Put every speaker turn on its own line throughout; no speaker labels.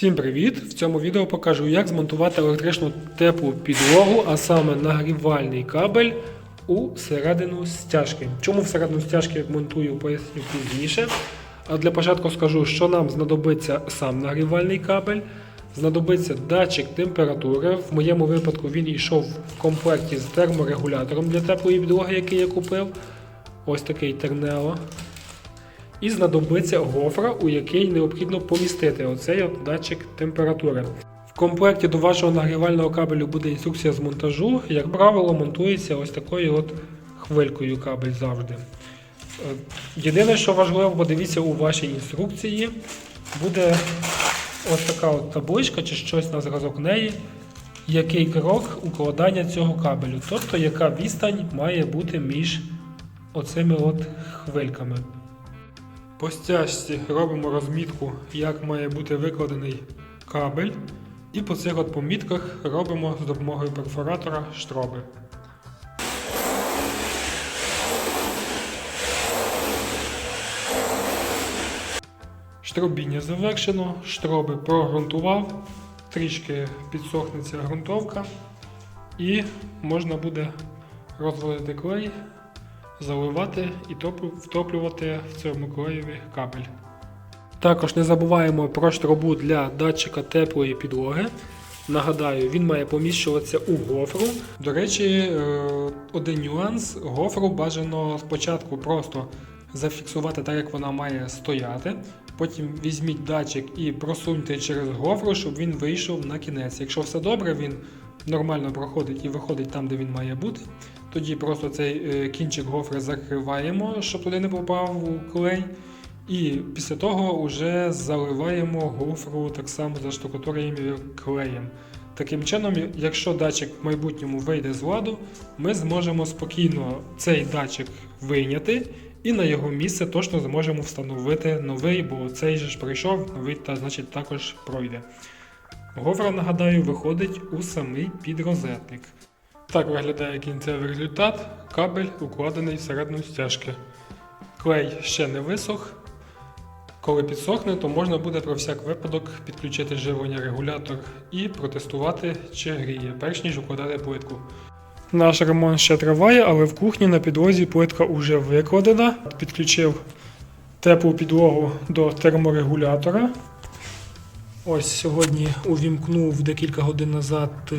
Всім привіт! В цьому відео покажу, як змонтувати електричну теплу підлогу, а саме нагрівальний кабель у середину стяжки. Чому всередину стяжки монтую, поясню пізніше. А для початку скажу, що нам знадобиться сам нагрівальний кабель. Знадобиться датчик температури. В моєму випадку він йшов в комплекті з терморегулятором для теплої підлоги, який я купив. Ось такий тернео. І знадобиться гофра, у який необхідно помістити оцей от датчик температури. В комплекті до вашого нагрівального кабелю буде інструкція з монтажу. Як правило, монтується ось такою от хвилькою кабель завжди. Е, Єдине, що важливо, подивіться у вашій інструкції, буде ось така от табличка чи щось на зразок неї, який крок укладання цього кабелю, тобто яка відстань має бути між оцими от хвильками. По стяжці робимо розмітку, як має бути викладений кабель, і по цих от помітках робимо з допомогою перфоратора штроби. Штробіння завершено, штроби прогрунтував, трішки підсохнеться ґрунтовка, і можна буде розводити клей заливати і втоплювати в цьому клеєві кабель. Також не забуваємо про штробу для датчика теплої підлоги. Нагадаю, він має поміщуватися у гофру. До речі, е, один нюанс: гофру бажано спочатку просто зафіксувати так, як вона має стояти. Потім візьміть датчик і просуньте через гофру, щоб він вийшов на кінець. Якщо все добре, він нормально проходить і виходить там, де він має бути. Тоді просто цей е, кінчик гофри закриваємо, щоб туди не попав клей. І після того вже заливаємо гофру так само заштукатурюємо клеєм. Таким чином, якщо датчик в майбутньому вийде з ладу, ми зможемо спокійно цей датчик вийняти і на його місце точно зможемо встановити новий, бо цей же ж пройшов, новий та значить також пройде. Гофра, нагадаю, виходить у самий підрозетник. Так виглядає кінцевий результат. Кабель укладений всередину стяжки. Клей ще не висох. Коли підсохне, то можна буде про всяк випадок підключити живлення регулятор і протестувати, чи гріє, перш ніж укладати плитку. Наш ремонт ще триває, але в кухні на підлозі плитка вже викладена. Підключив теплу підлогу до терморегулятора. Ось сьогодні увімкнув декілька годин назад е,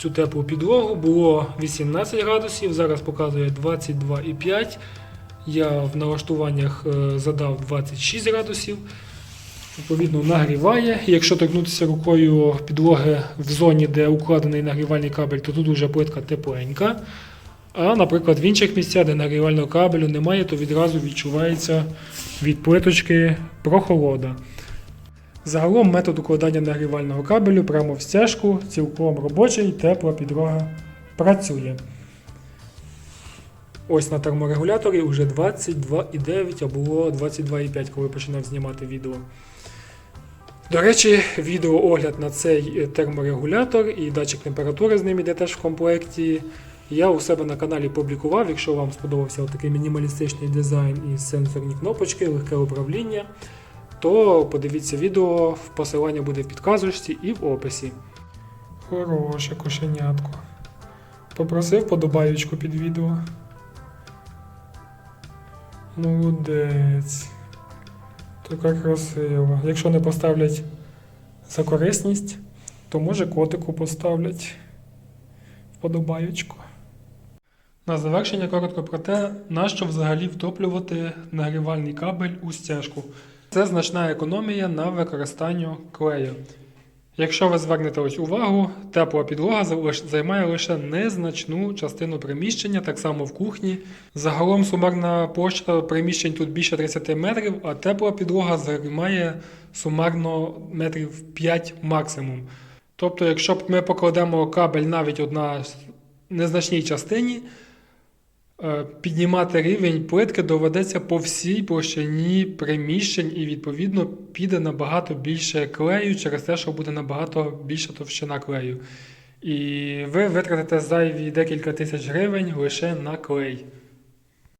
цю теплу підлогу. Було 18 градусів, зараз показує 22,5. Я в налаштуваннях е, задав 26 градусів. Відповідно, нагріває. Якщо торкнутися рукою підлоги в зоні, де укладений нагрівальний кабель, то тут вже плитка тепленька. А, наприклад, в інших місцях, де нагрівального кабелю немає, то відразу відчувається від плиточки прохолода. Загалом метод укладання нагрівального кабелю прямо в стяжку, цілком робочий, тепла підлога працює. Ось на терморегуляторі вже 22,9, а було 22,5, коли починав знімати відео. До речі, відеоогляд на цей терморегулятор і датчик температури з ним іде теж в комплекті. Я у себе на каналі публікував, якщо вам сподобався такий мінімалістичний дизайн і сенсорні кнопочки, легке управління, то подивіться відео, посилання буде в підказочці і в описі. Хороше кошенятко. Попросив подобаючку під відео. Молодець. Така красива. Якщо не поставлять за корисність, то може котику поставлять вподобаючку. На завершення коротко про те, на що взагалі втоплювати нагрівальний кабель у стяжку. Це значна економія на використанню клею. Якщо ви звернете ось увагу, тепла підлога займає лише незначну частину приміщення, так само в кухні. Загалом сумарна площа приміщень тут більше 30 метрів, а тепла підлога займає сумарно метрів 5 максимум. Тобто, якщо ми покладемо кабель навіть от на незначній частині, піднімати рівень плитки доведеться по всій площині приміщень і відповідно піде набагато більше клею через те, що буде набагато більша товщина клею. І ви витратите зайві декілька тисяч гривень лише на клей.